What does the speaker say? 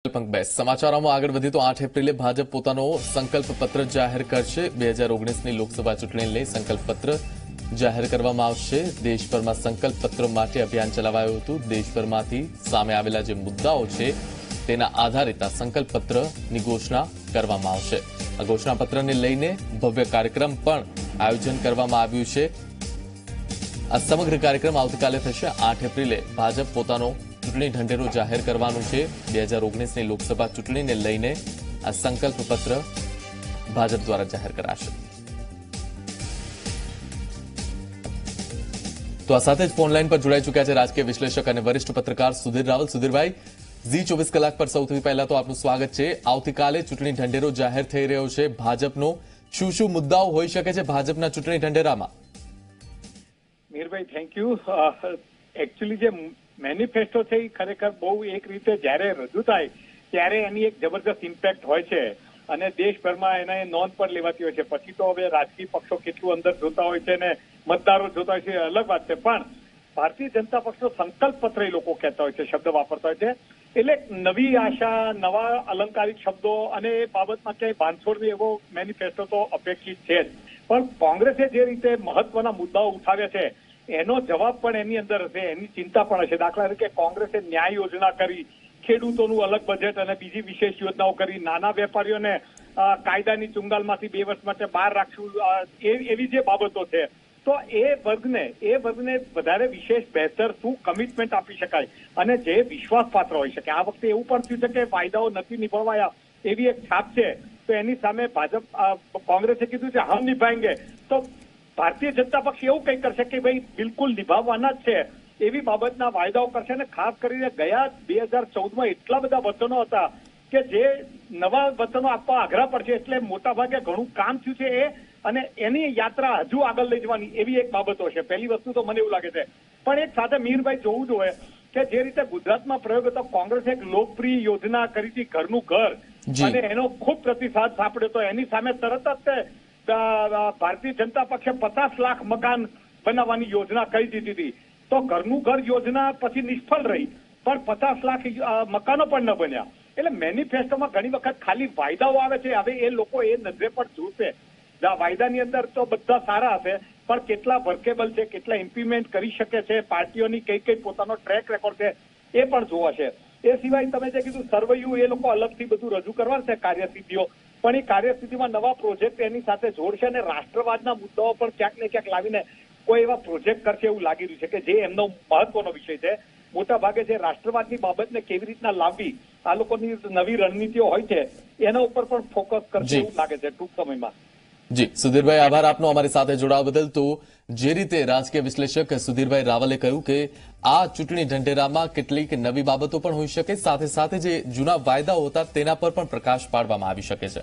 સમાચારોમાં આગળ વધીએ તો આઠ એપ્રિલે ભાજપ પોતાનો સંકલ્પ પત્ર જાહેર કરશે. બે હજાર ઓગણીસની લોકસભા ચૂંટણીને લઈ સંકલ્પ પત્ર જાહેર કરવામાં આવશે. દેશભરમાં સંકલ્પ પત્ર માટે અભિયાન ચલાવાયું હતું. દેશભરમાંથી સામે આવેલા જે મુદ્દાઓ છે, તેના આધારિત આ સંકલ્પ પત્રની ઘોષણા કરવામાં આવશે. આ ઘોષણાપત્રને લઈને ભવ્ય કાર્યક્રમ પણ આયોજન કરવામાં આવ્યું છે. આ સમગ્ર કાર્યક્રમ આવતીકાલે થશે. આઠ એપ્રિલે ભાજપ પોતાનો ચૂંટણી ઢંઢેરો જાહેર કરવાનું છે. બે હજાર ઓગણીસની લોકસભા ચૂંટણીને લઈને આ સંકલ્પ પત્ર ભાજપ દ્વારા જાહેર કરાશે. તો આ સાથે જ ફોનલાઈન પર જોડાઈ ચુક્યા છે રાજકીય વિશ્લેષક અને વરિષ્ઠ પત્રકાર સુધીર રાવલ. સુધીરભાઈ, ઝી ચોવીસ કલાક પર સૌથી પહેલા તો આપનું સ્વાગત છે. આવતીકાલે ચૂંટણી ઢંઢેરો જાહેર થઈ રહ્યો છે. ભાજપનો શું શું મુદ્દાઓ હોઈ શકે છે ભાજપના ચૂંટણી ઢંઢેરામાં? મીરભાઈ થેન્ક યુ એકચ્યુઅલી જે મેનિફેસ્ટો છે એ ખરેખર બહુ એક રીતે જ્યારે રજૂ થાય, ત્યારે એની એક જબરદસ્ત ઇમ્પેક્ટ હોય છે. અને દેશભરમાં એને નોંધ પણ લેવાતી હોય છે. પછી તો હવે રાજકીય પક્ષો કેટલું અંદર જોતા હોય છે ને મતદારો જોતા હોય છે અલગ વાત છે. પણ ભારતીય જનતા પક્ષનો સંકલ્પ પત્ર એ લોકો કહેતા હોય છે, શબ્દ વાપરતા હોય છે. એટલે નવી આશા, નવા અલંકારિક શબ્દો અને એ બાબતમાં ક્યાંય બાંધછોડ એવો મેનિફેસ્ટો તો અપેક્ષિત છે જ. પણ કોંગ્રેસે જે રીતે મહત્વના મુદ્દાઓ ઉઠાવ્યા છે એનો જવાબ પણ એની અંદર હશે એની ચિંતા પણ હશે. દાખલા તરીકે કોંગ્રેસે ન્યાય યોજના કરી, ખેડૂતોનું અલગ બજેટ અને બીજી વિશેષ યોજનાઓ કરી. નાના વેપારીઓને કાયદાની ચુંગાલમાંથી બે વર્ષ માટે બહાર રાખવું એવી જે બાબતો છે. તો એ વર્ગને એ વર્ગને વધારે વિશેષ, બહેતર, શું કમિટમેન્ટ આપી શકાય? અને જે વિશ્વાસપાત્ર હોઈ શકે. આ વખતે એવું પણ થયું છે કે વાયદાઓ નથી નિભાવાયા એવી એક છાપ છે. તો એની સામે ભાજપ કોંગ્રેસે કીધું છે, હમ નિભાએંગે તો ભારતીય જનતા પક્ષ એવું કંઈ કરશે કે ભાઈ બિલકુલ નિભાવવાના જ છે. એવી બાબતના વાયદાઓ કરશે અને ખાસ કરીને ગયા બે હજાર ચૌદમાં એટલા બધા વચનો હતા કે જે નવા વચનો આપવા આગ્રહ પડશે એટલે મોટાભાગે ઘણું કામ થયું છે એ અને એની યાત્રા હજુ આગળ લઈ જવાની એવી એક બાબતો છે. પહેલી વસ્તુ તો મને એવું લાગે છે. પણ એક સાથે મીરભાઈ જોવું જોઈએ કે જે રીતે ગુજરાતમાં પ્રયોગ હતો કોંગ્રેસે એક લોકપ્રિય યોજના કરી હતી ઘરનું ઘર અને એનો ખૂબ પ્રતિસાદ સાંપડ્યો હતો. એની સામે તરત જ ભારતીય જનતા પક્ષે પચાસ લાખ મકાન બનાવવાની યોજના કહી દીધી હતી. તો ઘરનું ઘર યોજના પછી નિષ્ફળ રહી, પણ પચાસ લાખ મકાનો પણ ન બન્યા. એટલે મેનિફેસ્ટોમાં ઘણી વખત ખાલી વાયદાઓ આવે છે. હવે એ લોકો એ નજરે પણ જોશે. વાયદાની અંદર તો બધા સારા હશે, પણ કેટલા વર્કેબલ છે, કેટલા ઇમ્પ્લિમેન્ટ કરી શકે છે, પાર્ટીઓની કઈ કઈ પોતાનો ટ્રેક રેકોર્ડ છે, એ પણ જોવાશે એ સિવાય તમે જે કીધું, સર્વયુ એ લોકો અલગથી બધું રજૂ કરવાનું છે કાર્યસિદ્ધિઓ. પણ એ કાર્યસ્થિતિમાં નવા પ્રોજેક્ટ એની સાથે જોડશે અને રાષ્ટ્રવાદના મુદ્દાઓ પણ ક્યાંક ને ક્યાંક લાવીને કોઈ એવા પ્રોજેક્ટ કરશે એવું લાગી રહ્યું છે કે જે એમનો મહત્વનો વિષય છે. મોટા ભાગે જે રાષ્ટ્રવાદની બાબતને કેવી રીતના લાવવી આ લોકોની નવી રણનીતિઓ હોય છે એના ઉપર પણ ફોકસ કરશે એવું લાગે છે ટૂંક સમયમાં. જી, સુધીરભાઈ, આભાર. આપનો અમારી સાથે જોડાવા બદલ. તો જે રીતે રાજકીય વિશ્લેષક સુધીરભાઈ રાવલે કહ્યું કે આ ચૂંટણી ઢંઢેરામાં કેટલીક નવી બાબતો પણ હોઈ શકે, સાથે સાથે જે જૂના વાયદાઓ હતા તેના પર પણ પ્રકાશ પાડવામાં આવી શકે છે.